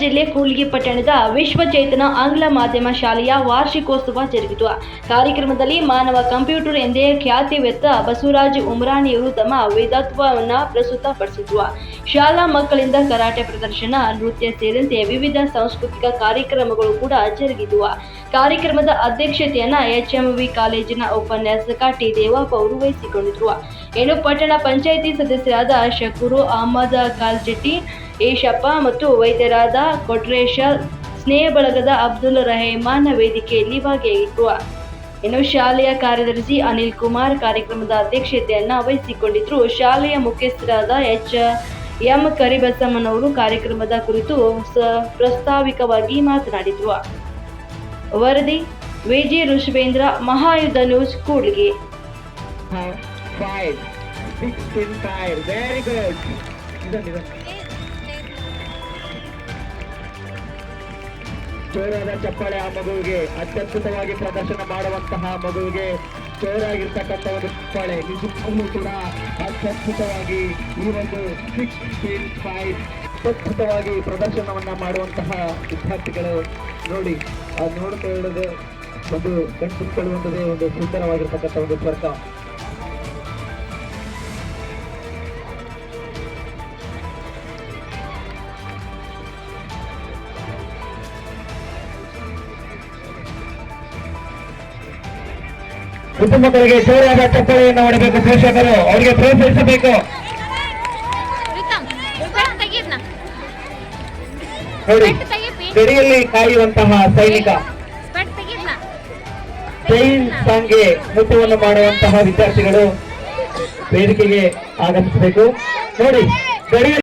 ಜಿಲ್ಲೆ ಕೂಲ್ಗಿ ಪಟ್ಟಣದ ವಿಶ್ವ ಚೇತನ ಆಂಗ್ಲ ಮಾಧ್ಯಮ ಶಾಲೆಯ ವಾರ್ಷಿಕೋತ್ಸವ ಜರುಗಿತು. ಕಾರ್ಯಕ್ರಮದಲ್ಲಿ ಮಾನವ ಕಂಪ್ಯೂಟರ್ ಎಂದೇ ಖ್ಯಾತಿ ವ್ಯಕ್ತ ಬಸವರಾಜ್ ಉಮರಾಣಿಯವರು ತಮ್ಮ ವೇದತ್ವವನ್ನು ಪ್ರಸ್ತುತಪಡಿಸಿದ್ರು. ಶಾಲಾ ಮಕ್ಕಳಿಂದ ಕರಾಟೆ ಪ್ರದರ್ಶನ, ನೃತ್ಯ ಸೇರಿದಂತೆ ವಿವಿಧ ಸಾಂಸ್ಕೃತಿಕ ಕಾರ್ಯಕ್ರಮಗಳು ಕೂಡ ಜರುಗಿದವು. ಕಾರ್ಯಕ್ರಮದ ಅಧ್ಯಕ್ಷತೆಯನ್ನ ಎಚ್ಎಂವಿ ಕಾಲೇಜಿನ ಉಪನ್ಯಾಸಕ ಟಿ ದೇವಪ್ಪ ಅವರು ವಹಿಸಿಕೊಂಡಿದ್ರು ಇನ್ನು ಪಟ್ಟಣ ಪಂಚಾಯಿತಿ ಸದಸ್ಯರಾದ ಶಕೂರು ಅಹಮದ್ ಕಾಲ್ಜೆಟ್ಟಿ ಏಷಪ್ಪ ಮತ್ತು ವೈದ್ಯರಾದ ಕೊಟ್ರೇಶ ಸ್ನೇಹ ಬಳಗದ ಅಬ್ದುಲ್ ರಹಮಾನ್ ವೇದಿಕೆಯಲ್ಲಿ ಭಾಗಿಯಾಗಿತ್ತು ಇನ್ನು ಶಾಲೆಯ ಕಾರ್ಯದರ್ಶಿ ಅನಿಲ್ ಕುಮಾರ್ ಕಾರ್ಯಕ್ರಮದ ಅಧ್ಯಕ್ಷತೆಯನ್ನು ವಹಿಸಿಕೊಂಡಿದ್ರು. ಶಾಲೆಯ ಮುಖ್ಯಸ್ಥರಾದ ಎಚ್. ಎಂ. ಕರಿಬಸಮ್ಮನವರು ಕಾರ್ಯಕ್ರಮದ ಕುರಿತು ಪ್ರಸ್ತಾವಿಕವಾಗಿ ಮಾತನಾಡಿದ್ರು. ವರದಿ Viji Rishabhendra Mahayuddha news Kudligi very five, ಜೋರಾದ ಚಪ್ಪಾಳೆ ಆ ಮಗುವಿಗೆ. ಅತ್ಯದ್ಭುತವಾಗಿ ಪ್ರದರ್ಶನ ಮಾಡುವಂತಹ ಮಗುವಿಗೆ ಚೋರಾಗಿರ್ತಕ್ಕಂಥ ಒಂದು ಚಪ್ಪಾಳೆ. ನಿಜಕ್ಕೂ ಕೂಡ ಅತ್ಯದ್ಭುತವಾಗಿ ಈ ಒಂದು ಸಿಕ್ಸ್ ಇನ್ ಫೈವ್ ಅತ್ಯದ್ಭುತವಾಗಿ ಪ್ರದರ್ಶನವನ್ನ ಮಾಡುವಂತಹ ವಿದ್ಯಾರ್ಥಿಗಳು ನೋಡಿ ಅದು ನೋಡ್ತಾ ಒಂದು ಕಣ್ತುಕೊಳ್ಳುವಂಥದ್ದೇ ಒಂದು ಸುಂದರವಾಗಿರ್ತಕ್ಕಂಥ ಒಂದು ಸ್ವರ್ಗ. ಕುಟುಂಬಗಳಿಗೆ ಜೋರಾದ ಚಪ್ಪಳೆಯನ್ನು ಹೊಡಬೇಕು ಪೋಷಕರು ಅವರಿಗೆ ಪ್ರೋತ್ಸಾಹಿಸಬೇಕು. ನೋಡಿ ಗಡಿಯಲ್ಲಿ ಕಾಯುವಂತಹ ಸೈನಿಕ. ಸೈನ್ ಸಾಂಗ್ಗೆ ಮುಟ್ಟುವನ್ನು ಮಾಡುವಂತಹ ವಿದ್ಯಾರ್ಥಿಗಳು ವೇದಿಕೆಗೆ ಆಗಮಿಸಬೇಕು. ನೋಡಿ ಗಡಿಯಲ್ಲಿ